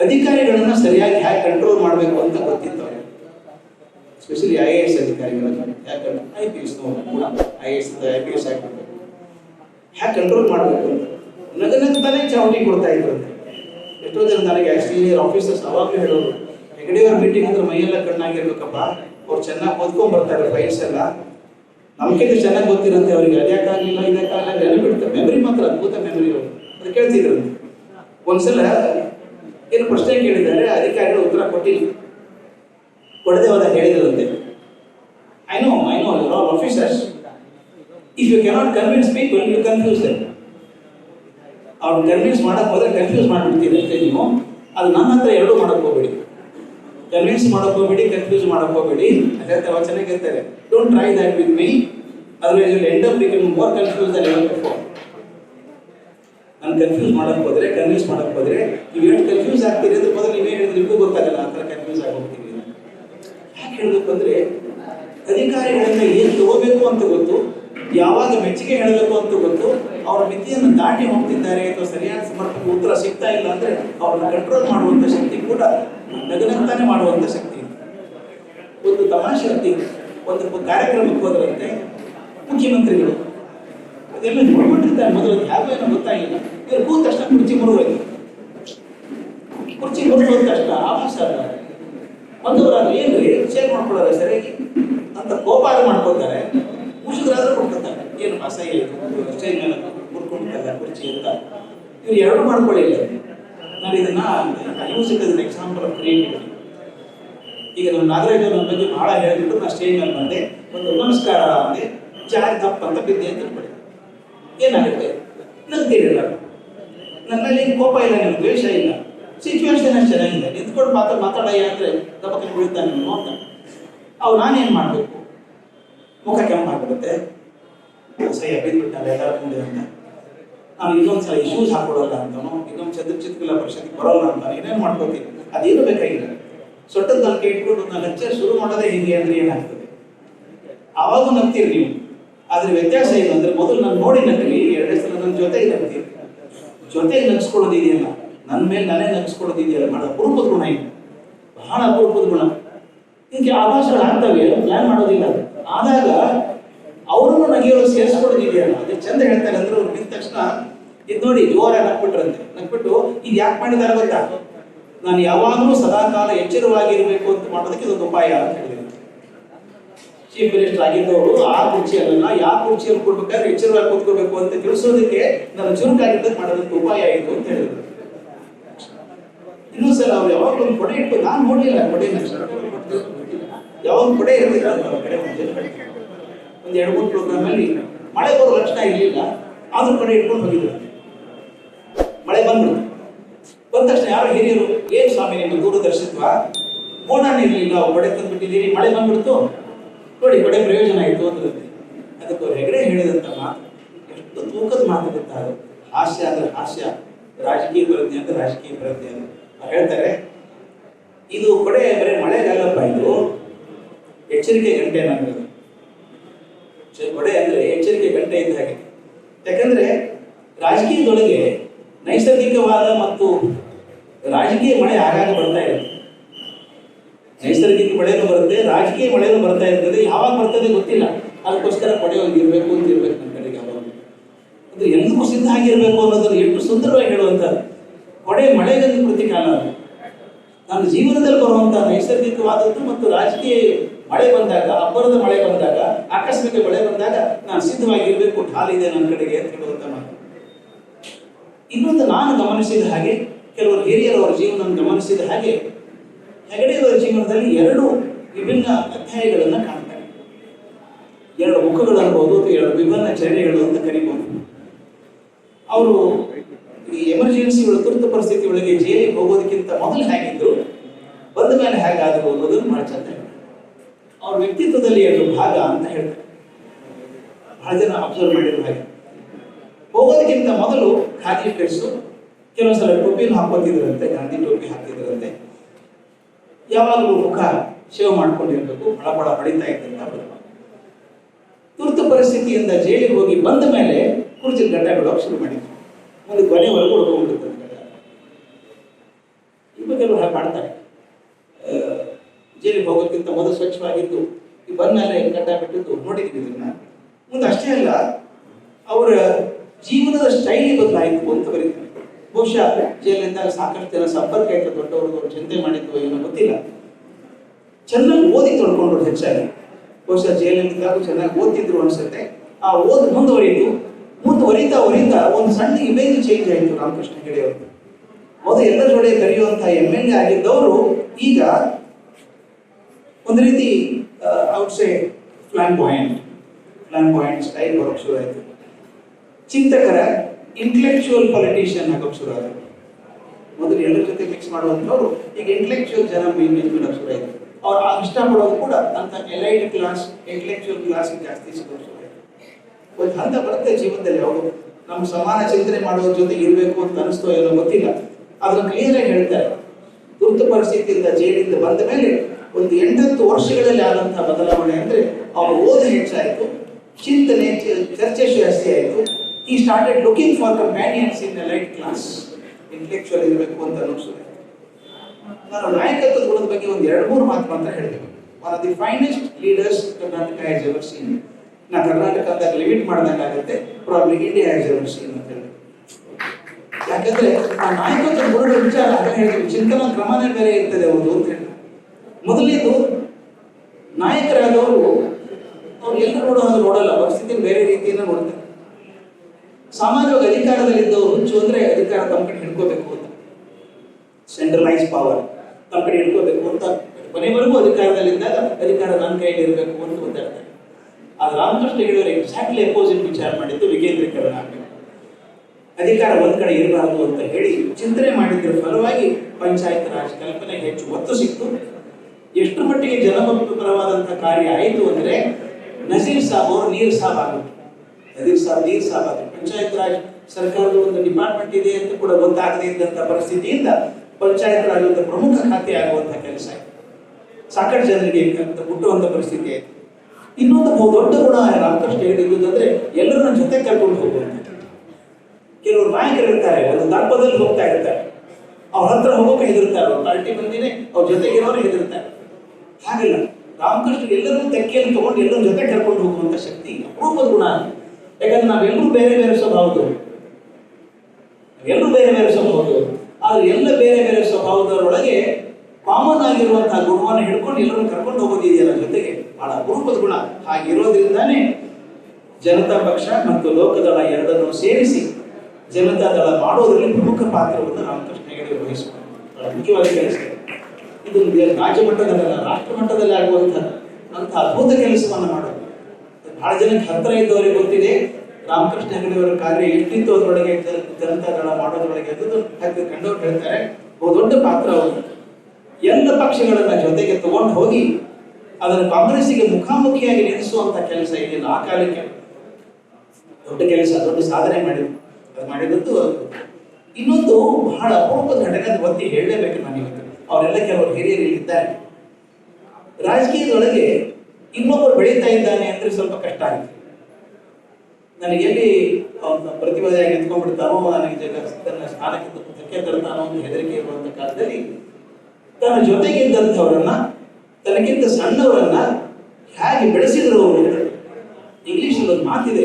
ಅಧಿಕಾರಿಗಳನ್ನ ಸರಿಯಾಗಿ hack control ಮಾಡಬೇಕು ಅಂತ ಗೊತ್ತಿತ್ತು ಸ್ಪೆಷಲಿ ಐ ಎ ಎಸ್ ಅಧಿಕಾರಿಗಳನ್ನ ಯಾಕಂದ್ರೆ ಐ ಪಿ ಎಸ್ ಕೂಡ I S I P S ಆಗ್ಬೇಕು ಹ್ಯಾಕ್ ಕಂಟ್ರೋಲ್ ಮಾಡಬೇಕು ಅಂತ. ನಗನಗ್ತಾನೆ ಚಾವಟಿ ಕೊಡ್ತಾ ಇದ್ರು ಎಷ್ಟೋ ಜನ ನನಗೆ ಸೀನಿಯರ್ ಆಫೀಸರ್ಸ್ ಅವಾಗಲೂ ಹೇಳೋರು ಹೆಗಡೆಯವ್ರ ಮೀಟಿಂಗ್ ಅಂದ್ರೆ ಮೈಯೆಲ್ಲ ಕಣ್ಣಾಗಿರ್ಬೇಕಪ್ಪ. ಅವ್ರು ಚೆನ್ನಾಗಿ ಓದ್ಕೊಂಡ್ ಬರ್ತಾರೆ ಫೈಲ್ಸ್ ಎಲ್ಲ. ನಮ್ಗೆ ಚೆನ್ನಾಗಿ ಗೊತ್ತಿರಂತೆ ಅವರಿಗೆ? ಅದ್ಯಾಕಾಗಲಿಲ್ಲ ಇದಕ್ಕಾಗಲಿಲ್ಲ ನೆನಪಿಡ್ತಾರೆ ಮೆಮರಿ ಮಾತ್ರ ಅದ್ಭುತ ಮೆಮರಿ ಅವರು. ಅದು ಕೇಳ್ತಿದ್ರಂತೆ ಒಂದ್ಸಲ ಏನು ಪ್ರಶ್ನೆ ಕೇಳಿದ್ದಾರೆ? ಅಧಿಕಾರಿಗಳು ಉತ್ತರ ಕೊಟ್ಟಿಲ್ಲ. ಕೊಡದೆ ಹೋದ ಹೇಳಿದ್ರಂತೆ. I know I know you all officers if you cannot convince people you confuse them ಅವ್ರು ಕನ್ವಿನ್ಸ್ ಮಾಡಕ್ಕೆ ಹೋದ್ರೆ ಕನ್ಫ್ಯೂಸ್ ಮಾಡಿಬಿಡ್ತೀರಿ ಅಂತ ನೀವು. ಅದು ನನ್ನ ಹತ್ರ ಎರಡೂ ಮಾಡಕ್ಕೆ ಹೋಗ್ಬೇಡಿ. ಕನ್ವಿನ್ಸ್ ಮಾಡಕ್ಕೆ ಹೋಗ್ಬೇಡಿ ಕನ್ಫ್ಯೂಸ್ ಮಾಡಕ್ಕೆ ಹೋಗ್ಬೇಡಿ. ಅದೇ ವಚನ ಚೆನ್ನಾಗಿರ್ತಾರೆ don't try that with me otherwise will end up become more confuse than ever before ನಾನು ಕನ್ಫ್ಯೂಸ್ ಮಾಡಕ್ ಹೋದ್ರೆ ಕನ್ವಿನ್ಸ್ ಮಾಡಕ್ ಹೋದ್ರೆ, ನೀವು ಏನು ಕನ್ಫ್ಯೂಸ್ ಆಗ್ತೀರಿ ಅಂದ್ರೆ ಮೊದಲು ನೀವೇ ಹೇಳಿದ್ರೆ ನಿಮಗೂ ಗೊತ್ತಾಗಲ್ಲ ಆ ಥರ ಕನ್ಫ್ಯೂಸ್ ಆಗೋಗ್ತೀವಿ ಯಾಕೆ ಹೇಳಬೇಕು ಅಂದ್ರೆ ಅಧಿಕಾರಿಗಳಿಂದ ಏನ್ ತಗೋಬೇಕು ಅಂತ ಗೊತ್ತು, ಯಾವಾಗ ಮೆಚ್ಚುಗೆ ಹೇಳಬೇಕು ಅಂತ ಗೊತ್ತು, ಅವರ ಮಿತಿಯನ್ನು ದಾಟಿ ಹೋಗ್ತಿದ್ದಾರೆ ಅಥವಾ ಸರಿಯಾದ ಸಮರ್ಪಕ ಉತ್ತರ ಸಿಗ್ತಾ ಇಲ್ಲ ಅಂದ್ರೆ ಅವ್ರನ್ನ ಕಂಟ್ರೋಲ್ ಮಾಡುವಂತ ಶಕ್ತಿ ಕೂಡ ನಗನಂತಾನೆ ಮಾಡುವಂತ ಶಕ್ತಿ. ಒಂದು ತಮಾಷೆ ಅಂತಿ ಒಂದು ಕಾರ್ಯಕ್ರಮಕ್ಕೆ ಹೋದ್ರಂತೆ ಮುಖ್ಯಮಂತ್ರಿಗಳು. ಅದೆಲ್ಲ ನೋಡ್ಬಿಟ್ಟಿರ್ತಾರೆ ಮೊದಲು ಯಾವ ಏನೋ ಗೊತ್ತಾಗಿಲ್ಲ. ಇವ್ರು ಕೂತ ತಕ್ಷಣ ಕುರ್ಚಿ ಮುರುಗೋಯ್ತು ಕುರ್ಚಿ ಮುರಿದ ತಕ್ಷಣ ಆಫೀಸ್ ಬಂದವರಾದ್ರು ಏನು ಶೇರ್ ಮಾಡ್ಕೊಳ್ಳೋರ ಸರಿಯಾಗಿ ಅಂತ ಕೋಪಾರ ಮಾಡ್ಕೊತಾರೆ ಮುಸುಗರಾದ್ರೂ ಕೊಡ್ಕೊತಾರೆ ಏನು ಅಸಹ್ಯ ಇಲ್ಲ. ಸ್ಟೇಜ್ ಮೇಲೆ ಕುರ್ಕೊಂಡಿದ್ದಲ್ಲ ಕುರ್ಚಿ ಅಂತ. ಇವ್ರು ಎರಡು ಮಾಡ್ಕೊಳ್ಳಿಲ್ಲ. ನಾನು ಇದನ್ನ use it example of creativity ಈಗ ನಮ್ಮ ನಾಗರಾಜ್ ಅವ್ರ ಬಗ್ಗೆ ಬಹಳ ಹೇಳಿಬಿಟ್ಟು ನಾನು ಸ್ಟೇಜ್ ಮೇಲೆ ಬಂದೆ. ಒಂದು ನಮಸ್ಕಾರ ಅಂದೆ ಜಾರಿ ದಪ್ಪ ಅಂತ ಬಿದ್ದೆ ಅಂತ ತಿಳ್ಕೊಳ್ಳಿ ಏನಾಗುತ್ತೆ? ನಗ್ತೀರಿ ನನ್ನಲ್ಲಿ ಕೋಪ ಇಲ್ಲ ನನಗೆ ದ್ವೇಷ ಇಲ್ಲ? ಸಿಚುವೇಶನ್ ಅಷ್ಟು ಚೆನ್ನಾಗಿದೆ. ನಿಂತ್ಕೊಂಡು ಮಾತ್ರ ಮಾತಾಡಯ್ಯ ಅಂದರೆ ದಪ್ಪಕ್ಕೆ ಬೀಳ್ತಾನೆ ನೀನು ಅಂತ ಅವು ನಾನೇನು ಮಾಡಬೇಕು? ಮುಖ ಕೆಂಪಾಗ್ಬಿಡುತ್ತೆ ಅಸಹ್ಯ ಬಿದ್ದುಬಿಟ್ಟಾರೆ ಎಲ್ಲರ ಮುಂದೆ ಅಂತ ನಾನು ಇನ್ನೊಂದ್ಸಲ ಇಶ್ಯೂಸ್ ಹಾಕೊಡೋಲ್ಲ ಅಂತಾನು, ಇನ್ನೊಂದು ಚಂದ್ರ ಚಿತ್ರಕಲಾ ಪರಿಷತ್ಗೆ ಬರೋಲ್ಲ ಅಂತ ಏನೇನು ಮಾಡ್ಕೋತೀನಿ? ಅದೇನು ಬೇಕಾಗಿಲ್ಲ. ಸೊಟ್ಟದ ತನಕ ಇಟ್ಕೊಂಡು ನಾನು ಲೆಕ್ಚರ್ ಶುರು ಮಾಡೋದೇ ಹಿಂಗೆ ಅಂದ್ರೆ ಏನಾಗ್ತದೆ? ಆವಾಗ ನಂಬ್ತೀರಿ ನೀವು. ಆದ್ರೆ ವ್ಯತ್ಯಾಸ ಏನು ಅಂದ್ರೆ, ಮೊದಲು ನಾನು ನೋಡಿ ನಗಲಿ ಎರಡನೇ ಸಲ ನನ್ನ ಜೊತೆಗೆ ನಗ್ತೀರಿ ಜೊತೆಗೆ ನಗಿಸ್ಕೊಳ್ಳೋದಿದೆಯಲ್ಲ ನನ್ನ ಮೇಲೆ ನಾನೇ ನಗಿಸ್ಕೊಳ್ಳೋದಿದೆಯಲ್ಲ ಬಹಳ ಅಪರೂಪದ ಗುಣ ಇದೆ. ಬಹಳ ಅಪರೂಪದ ಗುಣ. ಹಿಂಗೆ ಆಗ್ತವೆ ಪ್ಲಾನ್ ಮಾಡೋದಿಲ್ಲ ಆದಾಗ ಅವರನ್ನು ನಗೆಯೋ ಸೇರಿಸ್ಕೊಳ್ಳೋದಿದೆಯಲ್ಲ, ಅದು ಚಂದ ಹೇಳ್ತಾರೆ ಅಂದ್ರೆ ಅವ್ರು ನಿಂತ ತಕ್ಷಣ, ಇದು ನೋಡಿ ಜೋರಾಗಿ ನಕ್ಬಿಟ್ರಂತೆ ನಕ್ಬಿಟ್ಟು ಇದು ಯಾಕೆ ಮಾಡಿದಾರೆ ಗೊತ್ತಾ? ನಾನು ಯಾವಾಗಲೂ ಸದಾಕಾಲ ಎಚ್ಚರವಾಗಿರ್ಬೇಕು ಅಂತ ಮಾಡೋದಕ್ಕೆ ಇದೊಂದು ಉಪಾಯ ಅಂತ ಹೇಳಿದ್ರು. ಚೀಫ್ ಮಿನಿಸ್ಟರ್ ಆಗಿದ್ದವರು ಆ ಕುರ್ಚಿಯಲ್ಲ ಯಾವ ಕುರ್ಚಿಯಲ್ಲಿ ಕೊಡ್ಬೇಕಾದ್ರೆ ಎಚ್ಚರವಾಗಿ ಕೂತ್ಕೋಬೇಕು ಅಂತ ತಿಳಿಸೋದಕ್ಕೆ ನಾನು ಚುರುಕಾಗಿದ್ದ ಮಾಡೋದಕ್ಕೆ ಉಪಾಯ ಆಯಿತು ಅಂತ ಹೇಳಿದ್ರು. ಇನ್ನೊಂದ್ಸಲ ಅವ್ರು ಯಾವಾಗ ಒಂದು ಕೊಡೆ ಇಟ್ಟು, ನಾನು ನೋಡ್ಲಿಲ್ಲ ಕೊಡೆ ಯಾವಾಗ ಕೊಡೆ ಇರಲಿಲ್ಲ ಕಡೆ ಒಂದು ಎರಡು ಮೂರು ಪ್ರೋಗ್ರಾಮ್ ಅಲ್ಲಿ ಮಳೆ ಬರೋ ಲಕ್ಷಣ ಇರಲಿಲ್ಲ, ಆದ್ರೂ ಕಡೆ ಇಟ್ಕೊಂಡು ಹೋಗಿದ್ರು. ಮಳೆ ಬಂದ್ಬಿಡ್ತು ಬಂದ ತಕ್ಷಣ ಯಾರು ಹಿರಿಯರು, ಏನ್ ಸ್ವಾಮಿ ನಿಮ್ಮ ದೂರದರ್ಶಿತ್ವ? ಕೋಣ ಇರಲಿಲ್ಲ ಕೊಡೆ ತಂದ್ಬಿಟ್ಟಿದ್ದೀರಿ, ಮಳೆ ಬಂದ್ಬಿಡ್ತು? ನೋಡಿ ಒಳ್ಳೆ ಪ್ರಯೋಜನ ಆಯಿತು ಅದರಲ್ಲಿ ಅದಕ್ಕೆ ಹೆಗಡೆ ಹೇಳಿದಂಥ ಮಾತು ಎಷ್ಟು ತೂಕದ ಮಾತು ಹಾಸ್ಯ ಅಂದರೆ ಹಾಸ್ಯ, ರಾಜಕೀಯ ಪ್ರಜ್ಞೆ ಅಂದ್ರೆ ರಾಜಕೀಯ ಪ್ರಜ್ಞೆ ಅಂತ ಹೇಳ್ತಾರೆ. ಇದು ಕೊಡೆ ಬರೀ ಮಳೆಗಾಲಪ್ಪ ಇದು, ಎಚ್ಚರಿಕೆ ಗಂಟೆ ನನ್ನದು ಕೊಡೆ ಅಂದ್ರೆ ಎಚ್ಚರಿಕೆ ಗಂಟೆ ಇದ್ದ ಹಾಗೆ. ಯಾಕಂದ್ರೆ ರಾಜಕೀಯದೊಳಗೆ ನೈಸರ್ಗಿಕವಾದ ಮತ್ತು ರಾಜಕೀಯ ಮಳೆ ಆಗಾಗ ಬರ್ತಾ ಇದೆ ನೈಸರ್ಗಿಕ ಮಳೆನೂ ಬರುತ್ತೆ, ರಾಜಕೀಯ ಮಳೆನೂ ಬರ್ತಾ ಇರ್ತದೆ, ಯಾವಾಗ ಬರ್ತದೆ ಗೊತ್ತಿಲ್ಲ. ಅದಕ್ಕೋಸ್ಕರ ಕೊಡೆ ಒಂದು ಇರಬೇಕು ಅಂತ ಇರಬೇಕು ನನ್ನ ಕಡೆಗೆ ಯಾವಾಗ ಅದು ಎಲ್ಲಿಗೂ ಸಿದ್ಧ ಆಗಿರಬೇಕು ಅನ್ನೋದನ್ನು ಎಷ್ಟು ಸುಂದರವಾಗಿ ಹೇಳುವಂಥ ಕೊಡೆ ಮಳೆಗೊಂದು ಪ್ರತಿಕಾಲ ಅದು. ನನ್ನ ಜೀವನದಲ್ಲಿ ಬರುವಂಥ ನೈಸರ್ಗಿಕವಾದದ್ದು ಮತ್ತು ರಾಜಕೀಯ ಮಳೆ ಬಂದಾಗ, ಅಬ್ಬರದ ಮಳೆ ಬಂದಾಗ, ಆಕಸ್ಮಿಕ ಮಳೆ ಬಂದಾಗ ನಾನು ಸಿದ್ಧವಾಗಿರಬೇಕು ಠಾಲಿದೆ ನನ್ನ ಕಡೆಗೆ ಅಂತ ಹೇಳುವಂತ ಮಾತು. ಇನ್ನೊಂದು ನಾನು ಗಮನಿಸಿದ ಹಾಗೆ, ಕೆಲವರು ಅವರ ಜೀವನ ಗಮನಿಸಿದ ಹಾಗೆ ಹೆಗಡೆಯವರ ಜೀವನದಲ್ಲಿ ಎರಡು ವಿಭಿನ್ನ ಅಧ್ಯಾಯಗಳನ್ನು ಕಾಣ್ತಾರೆ ಎರಡು ಮುಖಗಳು ಅನ್ಬೋದು ಅಥವಾ ಎರಡು ವಿಭಿನ್ನ ಚರ್ಯೆಗಳು ಅಂತ ಕರಿಬಹುದು ಅವರು ಈ ಎಮರ್ಜೆನ್ಸಿಗಳು ತುರ್ತು ಪರಿಸ್ಥಿತಿ ಒಳಗೆ ಜೈಲಿಗೆ ಹೋಗೋದಕ್ಕಿಂತ ಮೊದಲು ಹೇಗಿದ್ರು, ಬಂದ ಮೇಲೆ ಹೇಗಾದ್ರು ಅನ್ನೋದನ್ನು ಹೇಳ್ತಾರೆ. ಅವ್ರ ವ್ಯಕ್ತಿತ್ವದಲ್ಲಿ ಎರಡು ಭಾಗ ಅಂತ ಹೇಳ್ತಾರೆ. ಬಹಳ ಜನ ಅಬ್ಸರ್ವ್ ಮಾಡಿರೋ ಹಾಗೆ. ಹೋಗೋದಕ್ಕಿಂತ ಮೊದಲು ಖಾದಿ ಡ್ರೆಸ್ಸು ಕೆಲವು ಸಲ ಟೋಪಿಯನ್ನು ಹಾಕೋತಿದ್ರಂತೆ ಗಾಂಧಿ ಟೋಪಿ ಹಾಕಿದ್ರಂತೆ ಯಾವಾಗಲೂ ಮುಖ ಶೇವ್ ಮಾಡ್ಕೊಂಡಿರಬೇಕು ಬಳಬಳ ಬಡಿತಾ ಇದ್ದಂತ ತುರ್ತು ಪರಿಸ್ಥಿತಿಯಿಂದ ಜೈಲಿಗೆ ಹೋಗಿ ಬಂದ ಮೇಲೆ ಕುರ್ಚಿನ ಗಡ್ಡ ಬಿಡೋಕೆ ಶುರು ಮಾಡಿದ್ರು. ಒಂದು ಕೊನೆವರೆಗೂ ಹುಡುಕೊಂಡ್ಬಿಡ್ತಾರೆ ಇವಾಗ ಕೆಲವರು ಹಾಗೆ ಮಾಡ್ತಾರೆ. ಜೈಲಿಗೆ ಹೋಗೋಕ್ಕಿಂತ ಮೊದಲು ಸ್ವಚ್ಛವಾಗಿದ್ದು, ಈ ಬಂದ ಮೇಲೆ ಗಡ್ಡ ಬಿಟ್ಟಿದ್ದು ನೋಡಿದ್ವಿ ಇದನ್ನ. ಮುಂದೆ ಅಷ್ಟೇ ಅಲ್ಲ, ಅವರ ಜೀವನದ ಸ್ಟೈಲ್ ಬದಲಾಯಿತು ಅಂತ ಬಹುಶಃ ಜೈಲಿನಿಂದ ಸಾಕಷ್ಟು ಜನ ಸಂಪರ್ಕ ಆಯ್ತು ದೊಡ್ಡವರು ಚಿಂತೆ ಮಾಡಿದ್ದು ಏನೋ ಗೊತ್ತಿಲ್ಲ. ಚೆನ್ನಾಗಿ ಓದಿ ತೊಳ್ಕೊಂಡ್ರು ಹೆಚ್ಚಾಗಿ. ಬಹುಶಃ ಜೈಲಿನಿಂದ ಚೆನ್ನಾಗಿ ಓದ್ತಿದ್ರು ಅನ್ಸುತ್ತೆ. ಆ ಓದ್ ಮುಂದುವರಿತು. ಮುಂದುವರಿತಾ ವರಿತಾ ಒಂದು ಸಣ್ಣ ಇಮೇಜ್ ಚೇಂಜ್ ಆಯಿತು ರಾಮಕೃಷ್ಣ ಹೆಗಡೆ ಮೊದಲು ಎಲ್ಲರ ಜೊತೆ ಕರೆಯುವಂತ ಎಂ ಎಲ್ ಎ ಆಗಿದ್ದವರು ಈಗ ಒಂದು ರೀತಿ ಔಟ್ ಸೇ ಫ್ಲಾನ್ ಪಾಯಿಂಟ್ ಫ್ಲಾನ್ ಪಾಯಿಂಟ್ ಸ್ಟೈಲ್ ಬರೋಕ್ ಶುರು ಆಯಿತು. ಚಿಂತಕರ ಇಂಟೆಲೆಕ್ಚುಯಲ್ ಪೊಲಿಟಿಷಿಯನ್ ಆಗೋಕೆ ಶುರು ಆದರು. ಮೊದಲು ಎಲ್ಲರ ಜೊತೆ ಮಿಕ್ಸ್ ಮಾಡುವಂಥವ್ರು, ಈಗ ಇಂಟೆಲೆಕ್ಚುವಲ್ ಜನ ಮೇನ್ ಮಾಡೋಕೆ ಶುರು ಆಯಿತು. ಅವ್ರು ಇಷ್ಟಪಡೋದು ಕೂಡ ಅಂತ ಎಲೈಡ್ ಕ್ಲಾಸ್ ಇಂಟೆಲೆಕ್ಚುವಲ್ ಕ್ಲಾಸ್ ಜಾಸ್ತಿ ಶುರು ಆಯಿತು. ಒಂದು ಹಂತ ಬರುತ್ತೆ ಜೀವನದಲ್ಲಿ ಅವರು. ನಮ್ಮ ಸಮಾನ ಚಿಂತನೆ ಮಾಡೋದ್ರ ಜೊತೆ ಇರಬೇಕು ಅಂತ ಅನಿಸ್ತೋ ಏನೋ ಗೊತ್ತಿಲ್ಲ. ಅದನ್ನು ಕ್ಲಿಯರ್ ಆಗಿ ಹೇಳ್ತಾರೆ ತುರ್ತು ಪರಿಸ್ಥಿತಿಯಿಂದ, ಜೈಲಿಂದ ಬಂದ ಮೇಲೆ ಒಂದು ಎಂಟತ್ತು ವರ್ಷಗಳಲ್ಲಿ ಆದಂತಹ ಬದಲಾವಣೆ ಅಂದ್ರೆ ಅವರ ಓದು ಹೆಚ್ಚಾಯಿತು, ಚಿಂತನೆ, ಚರ್ಚೆ ಜಾಸ್ತಿ ಆಯಿತು. ಈ started looking for companions in light class intellectual ಇರಬೇಕು ಅಂತ ಅನ್ನಿಸ್ತದೆ. ನಾನು ನಾಯಕತ್ವದ ಗುಣದ ಬಗ್ಗೆ ಒಂದು ಎರಡು ಮೂರು ಮಾತು ಮಾತ್ರ ಹೇಳಬೇಕು one of the finest leaders Karnataka has ever seen ನಾ ಕರ್ನಾಟಕ ಅಂದಾಗ limit ಮಾಡ್ದಂಗಾಗುತ್ತೆ probably India has ever seen ಅಂತ ಹೇಳಿ ಯಾಕಂದ್ರೆ ಆ ನಾಯಕತ್ವ ಗುಣದ ವಿಚಾರ ಅದೇ ಹೇಳಿದ್ರು ಚಿಂತನ ಕ್ರಮನೇ ಬೇರೆ ಇರ್ತದೆ ಅವರು ಅಂತ ಹೇಳಿ ಮೊದಲಿದ್ದು ನಾಯಕರಾದವರು ಅವ್ರು ಎಲ್ಲರೂ ನೋಡೋ ಹಾಗೆ ನೋಡಲ್ಲ. ಪರಿಸ್ಥಿತಿ ಬೇರೆ ರೀತಿಯಿಂದ ನೋಡ್ತಾರೆ. ಸಾಮಾನ್ಯವಾಗಿ ಅಧಿಕಾರದಲ್ಲಿದ್ದವರು ಹುಚ್ಚು ಅಂದ್ರೆ ಅಧಿಕಾರ ತಮ್ಮ ಕಡೆ ಹಿಡ್ಕೋಬೇಕು ಅಂತ. ಸೆಂಟ್ರಲೈಸ್ ಪವರ್ ತಮ್ಮ ಕಡೆ ಹಿಡ್ಕೋಬೇಕು ಅಂತ. ಕೊನೆವರೆಗೂ ಅಧಿಕಾರದಲ್ಲಿದ್ದಾಗ ಅಧಿಕಾರ ನನ್ನ ಕೈಯಲ್ಲಿ ಇರಬೇಕು ಅಂತ ಒತ್ತಾಡ್ತಾರೆ ಆದ್ರೆ ರಾಮಕೃಷ್ಣ ಹೇಳಿದವರು ಎಕ್ಸಾಕ್ಟ್ಲಿ ಅಪೋಸಿಟ್ ವಿಚಾರ ಮಾಡಿದ್ದು ವಿಕೇಂದ್ರೀಕರಣ ಅಧಿಕಾರ ಒಂದ್ ಕಡೆ ಇರಬಾರದು ಅಂತ ಹೇಳಿ ಚಿಂತನೆ ಮಾಡಿದ್ರ ಫಲವಾಗಿ ಪಂಚಾಯತ್ ರಾಜ್ ಕಲ್ಪನೆ ಹೆಚ್ಚು ಒತ್ತು ಸಿಕ್ತು. ಎಷ್ಟು ಮಟ್ಟಿಗೆ ಜನಪರವಾದಂತಹ ಕಾರ್ಯ ಆಯಿತು ಅಂದ್ರೆ ನಸೀರ್ ಸಾಬ್ ಅವರು ನೀರ್ ಸಾಬ್ ಆಗ್ಬಿಟ್ರು. ನಜೀರ್ ಸಾವಿರದ ಐದು ಸಾಲ ಪಂಚಾಯತ್ ರಾಜ್ ಸರ್ಕಾರದ ಒಂದು ಡಿಪಾರ್ಟ್ಮೆಂಟ್ ಇದೆ ಅಂತ ಕೂಡ ಗೊತ್ತಾಗದೇ ಇದ್ದಂತ ಪರಿಸ್ಥಿತಿಯಿಂದ ಪಂಚಾಯತ್ ರಾಜ್ ಒಂದು ಪ್ರಮುಖ ಖಾತೆ ಆಗುವಂತ ಕೆಲಸ ಸಾಕಷ್ಟು ಜನರಿಗೆ ಅಂತ ಮುಟ್ಟುವಂತ ಪರಿಸ್ಥಿತಿ ಆಯ್ತು. ಇನ್ನೊಂದು ಬಹು ದೊಡ್ಡ ಗುಣ ರಾಮಕೃಷ್ಣ ಹೇಳಿರುವುದಂದ್ರೆ ಎಲ್ಲರನ್ನ ಜೊತೆ ಕರ್ಕೊಂಡು ಹೋಗುವಂತ ಕೆಲವರು ನಾಯಕರು ಇರ್ತಾರೆ ಒಂದು ದರ್ಪದಲ್ಲಿ ಹೋಗ್ತಾ ಇರ್ತಾರೆ. ಅವ್ರ ಹತ್ರ ಹೋಗೋಕೆ ಹೆದರ್ತಾರೆ, ಅವ್ರ ಪಾರ್ಟಿ ಬಂದಿನೇ ಅವ್ರ ಜೊತೆಗಿರೋರು ಹೆದರ್ತಾರೆ. ಹಾಗಿಲ್ಲ. ರಾಮಕೃಷ್ಣ ಎಲ್ಲರೂ ತೆಕ್ಕೆಯನ್ನು ತಗೊಂಡು ಎಲ್ಲರ ಜೊತೆ ಕರ್ಕೊಂಡು ಹೋಗುವಂತ ಶಕ್ತಿ ಅಪರೂಪದ ಗುಣ ಯಾಕಂದ್ರೆ ನಾವೆಲ್ಲರೂ ಬೇರೆ ಬೇರೆ ಸ್ವಭಾವದವರು. ಎಲ್ಲರೂ ಬೇರೆ ಬೇರೆ ಸ್ವಭಾವದವರು. ಆದ್ರೆ ಎಲ್ಲ ಬೇರೆ ಬೇರೆ ಸ್ವಭಾವದವರೊಳಗೆ ಕಾಮನ್ ಆಗಿರುವಂತಹ ಗುಣವನ್ನು ಹಿಡ್ಕೊಂಡು ಎಲ್ಲರನ್ನು ಕರ್ಕೊಂಡು ಹೋಗೋದಿದೆಯಲ್ಲ ಜೊತೆಗೆ? ಬಹಳ ಅಪರೂಪದ ಗುಣ. ಹಾಗಿರೋದ್ರಿಂದಾನೆ ಜನತಾ ಪಕ್ಷ ಮತ್ತು ಲೋಕದಳ ಎರಡನ್ನು ಸೇರಿಸಿ ಜನತಾ ದಳ ಮಾಡೋದರಲ್ಲಿ ಪ್ರಮುಖ ಪಾತ್ರವನ್ನು ರಾಮಕೃಷ್ಣ ಹೆಗಡೆ ವಹಿಸುತ್ತಾರೆ ಮುಖ್ಯವಾಗಿ ಕೆಲಸ ಇದು ರಾಜ್ಯ ಮಟ್ಟದಲ್ಲ ರಾಷ್ಟ್ರ ಮಟ್ಟದಲ್ಲಿ ಆಗುವಂತಹ ಅಂತ ಅದ್ಭುತ ಕೆಲಸವನ್ನು ಮಾಡೋದು ಬಹಳ ಜನಕ್ಕೆ ಹತ್ತಿರ ಇದ್ದವರಿಗೆ ಗೊತ್ತಿದೆ. ರಾಮಕೃಷ್ಣ ಹೆಗಡೆ ಅವರ ಕಾರ್ಯ ಎಷ್ಟಿತ್ತು ಅದರೊಳಗೆ ಜನತಾದಳ ಜನತಾ ದಳ ಮಾಡೋದ್ರೊಳಗೆ ಅದು ಕಂಡವ್ರು ಹೇಳ್ತಾರೆ. ಬಹು ದೊಡ್ಡ ಪಾತ್ರ ಅವರು. ಎಲ್ಲ ಪಕ್ಷಗಳನ್ನ ಜೊತೆಗೆ ತಗೊಂಡು ಹೋಗಿ ಅದನ್ನು ಕಾಂಗ್ರೆಸ್ಸಿಗೆ ಮುಖಾಮುಖಿಯಾಗಿ ನಿಲ್ಲಿಸುವಂತ ಕೆಲಸ ಏನಿಲ್ಲ ಆ ಕಾಲಕ್ಕೆ. ದೊಡ್ಡ ಕೆಲಸ, ದೊಡ್ಡ ಸಾಧನೆ ಮಾಡಿದ್ರು. ಅದು ಮಾಡಿದಂತೂ. ಇನ್ನೊಂದು ಬಹಳ ಅಪರೂಪದ ಘಟನೆ ಒತ್ತಿ ಹೇಳಲೇಬೇಕು ನಾನು ಇವತ್ತು ಅವರೆಲ್ಲ ಕೆಲವರು ಹಿರಿಯರು ಇಲ್ಲಿದ್ದಾರೆ. ರಾಜಕೀಯದೊಳಗೆ ಇನ್ನೊಬ್ಬರು ಬೆಳೀತಾ ಇದ್ದಾನೆ ಅಂದ್ರೆ ಸ್ವಲ್ಪ ಕಷ್ಟ ಆಗುತ್ತೆ. ನನಗೆ ಎಲ್ಲಿ ಅವನ ಪ್ರತಿವಾದಿಯಾಗಿ ನಿಂತ್ಕೊಂಡ್ಬಿಡ್ತಾನೋ ನನಗೆ ತನ್ನ ಸ್ಥಾನಕ್ಕೆ ಧಕ್ಕೆ ತರ್ತಾನೋ ಒಂದು ಹೆದರಿಕೆ ಇರುವಂತ ಕಾಲದಲ್ಲಿ ತನ್ನ ಜೊತೆಗಿದ್ದಂಥವರನ್ನ, ತನಗಿಂತ ಸಣ್ಣವರನ್ನ ಹೇಗೆ ಬೆಳೆಸಿದ್ರು ಅವರು ಇಂಗ್ಲಿಷ್ ಒಂದು ಮಾತಿದೆ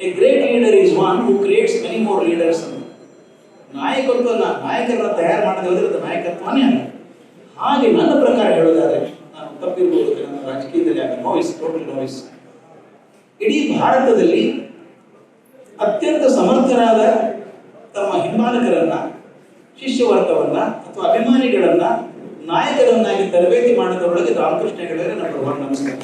a great leader is one who creates many more leaders ಅಂತ. ನಾಯಕತ್ವ ನಾಯಕರನ್ನ ತಯಾರು ಮಾಡದೆ ಹೋದ್ರೆ ಅದು ನಾಯಕತ್ವನೇ ಅಲ್ಲ. ಹಾಗೆ ನನ್ನ ಪ್ರಕಾರ ಹೇಳೋದಾದ್ರೆ, ನಾನು ತಪ್ಪಿರ್ಬೋದು ರಾಜಕೀಯದಲ್ಲಿ ಆಗಿ ನೋಯ್ಸ್ ಟೋಟಲ್ ನೋಯ್ಸ್ ಇಡೀ ಭಾರತದಲ್ಲಿ ಅತ್ಯಂತ ಸಮರ್ಥರಾದ ತಮ್ಮ ಹಿಂಬಾಲಕರನ್ನ, ಶಿಷ್ಯವರ್ಗವನ್ನ ಅಥವಾ ಅಭಿಮಾನಿಗಳನ್ನ ನಾಯಕರನ್ನಾಗಿ ತರಬೇತಿ ಮಾಡಿದವರೊಳಗೆ ರಾಮಕೃಷ್ಣ ಹೆಗಡೆ ನಮ್ಮ ನಮಸ್ಕಾರ.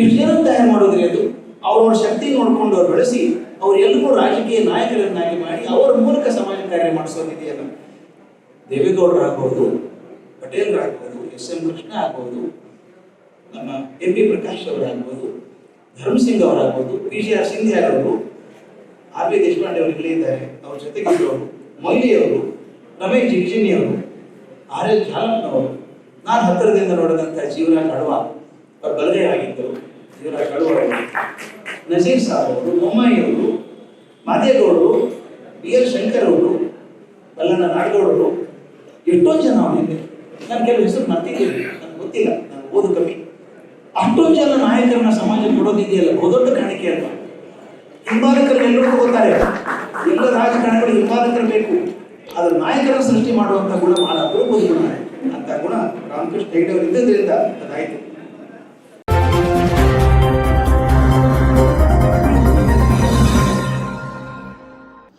ಇಷ್ಟು ಜನ ತಯಾರು ಮಾಡೋದ್ರಿ ಅದು ಅವ್ರವ್ರ ಶಕ್ತಿ ನೋಡ್ಕೊಂಡು ಅವ್ರು ಬೆಳೆಸಿ ಅವ್ರು ಎಲ್ಲರೂ ರಾಜಕೀಯ ನಾಯಕರನ್ನಾಗಿ ಮಾಡಿ ಅವರ ಮೂಲಕ ಸಮಾಜ ಕಾರ್ಯ ಮಾಡಿಸೋದಿದೆಯಲ್ಲ. ದೇವೇಗೌಡರಾಗ್ಬೋದು ಪಟೇಲ್ರಾಗ್ಬೋದು ಎಸ್ ಎಂ ಕೃಷ್ಣ ಆಗ್ಬೋದು, ನಮ್ಮ ಎಂ ಪಿ ಪ್ರಕಾಶ್ ಅವರಾಗ್ಬೋದು ಧರ್ಮಸಿಂಗ್ ಅವರಾಗ್ಬೋದು ಪಿ ಜಿ ಆರ್ ಸಿಂಧ್ಯಾ ಅವರು, ಆರ್ ಬಿ ದೇಶಪಾಂಡೆ ಅವರು ಇಲ್ಲೇ ಇದ್ದಾರೆ, ಅವ್ರ ಜೊತೆಗಿದ್ದವರು ಮೊಯ್ಲಿಯವರು ರಮೇಶ್ ಅವರು, ಆರ್ ಎಲ್ ಜಾಲಪ್ಪನವರು ನಾನು ಹತ್ತಿರದಿಂದ ನೋಡಿದಂಥ ಜೀವನ ಕಡುವ ಅವ್ರ ಬಲಗೈ ಆಗಿದ್ದರು ಜೀವನ ಕಡುವ ನಜೀರ್ ಸಾಬ್ ಅವರು ಬೊಮ್ಮಾಯಿ ಅವರು, ಮಾದೇಗೌಡರು, ಬಿ ಎಲ್ ಶಂಕರ್ ಅವರು ಬಲ್ಲ ಮಲ್ಲಣ್ಣ ನಾಡಗೌಡರು ಎಷ್ಟೊಂದು ಜನ ಅವನಿದೆ ನಾನು ಕೆಲವು ಹೆಸರು ಮರ್ತಿದ್ದೀನಿ ನನಗೆ ಗೊತ್ತಿಲ್ಲ. ನಾನು ಓದು ಕಮ್ಮಿ. ಅಷ್ಟೊಂದು ಜನ ನಾಯಕರನ್ನ ಸಮಾಜ ಕೊಡೋದಿದೆಯಲ್ಲ ಬಹುದೊಡ್ಡ ಕಾಣಿಕೆ ಅಲ್ವಾ? ಹಿಂಬಾಲಕರು ಎಲ್ಲರೂ ಹೋಗುತ್ತಾರೆ ಎಲ್ಲ ರಾಜಕಾರಣಿಗಳು ಹಿಂಬಾಲಕರು ಬೇಕು. ಅದರ ನಾಯಕರ ಸೃಷ್ಟಿ ಮಾಡುವಂತ ಗುಣ ಅಪರೂಪದ ಗುಣ ಅಂತ ಗುಣ ರಾಮಕೃಷ್ಣ ಹೆಗಡೆ ಅವರು ಇದ್ದದ್ರಿಂದ ಅದಾಯ್ತು.